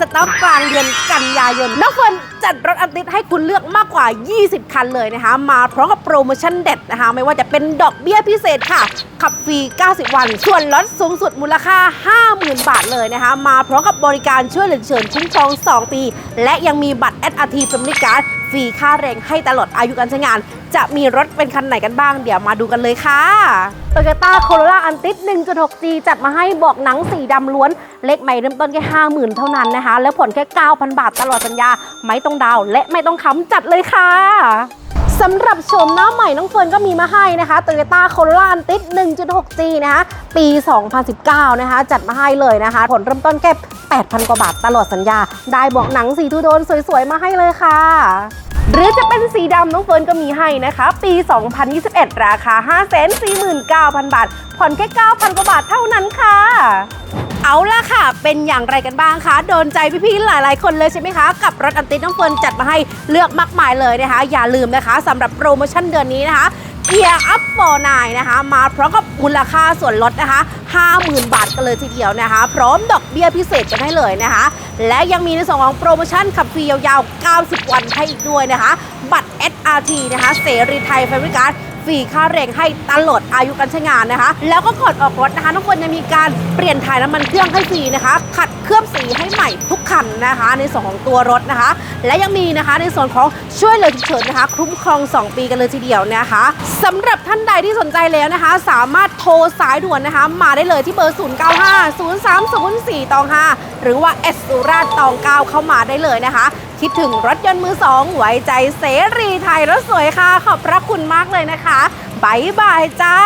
สต็อกกลางเดือนกันยายนน้องเฟิร์นจัดรถอันติดให้คุณเลือกมากกว่า 20 คันเลยนะคะ มาพร้อมกับโปรโมชั่นเด็ดนะคะ ไม่ว่าจะเป็นดอกเบี้ยพิเศษค่ะ ขับฟรี 90 วัน ส่วนลดสูงสุดมูลค่า 50,000 บาทเลยนะคะ มาพร้อมกับบริการช่วยเหลือเฉินคุ้มครอง 2 ปี และยังมีบัตร SRT Family Card ฟรีค่าแรงให้ตลอดอายุการใช้งาน จะมีรถเป็นคันไหนกันบ้าง เดี๋ยวมาดูกันเลยค่ะ Toyota Corolla Antis 1.6G จัดมาให้บอกหนังสีดำล้วน เลขไม่เริ่มต้นแค่ 50,000 เท่านั้นนะคะ แล้วผ่อนแค่ 9,000 บาทตลอดสัญญา ไม่ต้องดาวและไม่ต้องค้ำจัดเลยค่ะสำหรับชมหน้าใหม่น้องเฟิร์นก็มีมาให้นะคะ Toyota Corolla Antis 1.6G นะคะ ปี 2019 นะคะ จัดมาให้เลยนะคะ ผลเริ่มต้นแค่ 8,000 กว่าบาทตลอดสัญญา ได้บอกหนังสีทูโทนสวยๆ มาให้เลยค่ะ หรือจะเป็นสีดำน้องเฟิร์นก็มีให้นะคะ ปี 2021 ราคา 549,000 บาท ผ่อนแค่ 9,000 กว่าบาทเท่านั้นค่ะ เอาล่ะค่ะ เป็นอย่างไรกันบ้างคะโดนใจพี่ๆหลายๆ คนเลยใช่ไหมคะ กับรถอันติดน้องเฟิร์นจัดมาให้เลือกมากมายเลยนะคะ อย่าลืมนะคะสำหรับโปรโมชั่นเดือนนี้นะคะ Gear Up for 9นะคะ มาพร้อมกับมูลค่าส่วนลดนะคะ 50,000 บาทกันเลยทีเดียวนะคะ พร้อมดอกเบี้ยพิเศษกันให้เลยนะคะ และยังมีในส่วนของโปรโมชั่นขับฟรียาวๆ 90 วันให้อีกด้วยนะคะ บัตร SRT นะคะ เสรีไทย f a b r i c a r d ฟรีค่าแรงให้ตลอดอายุการใช้งานนะคะ แล้วก็ก่อนออกรถนะคะน้องเฟิร์นยังมีการเปลี่ยนถ่ายน้ำมันเครื่องให้ฟรีนะคะ ขัดเคลือบสีให้ใหม่ กันนะคะ ในส่วนของตัวรถนะคะ และยังมีนะคะในส่วนของช่วยเหลือฉุกเฉินนะคะ คุ้มครอง 2 ปีกันเลยทีเดียวนะคะสำหรับท่านใดที่สนใจแล้วนะคะ สามารถโทรสายด่วนนะคะ มาได้เลยที่เบอร์ 095 030 4ตอง5หรือว่าเอสสุราตอง9เข้ามาได้เลยนะคะ คิดถึงรถยนต์มือสองไว้ใจเสรีไทยรถสวยค่ะ ขอบพระคุณมากเลยนะคะบายบายจ้า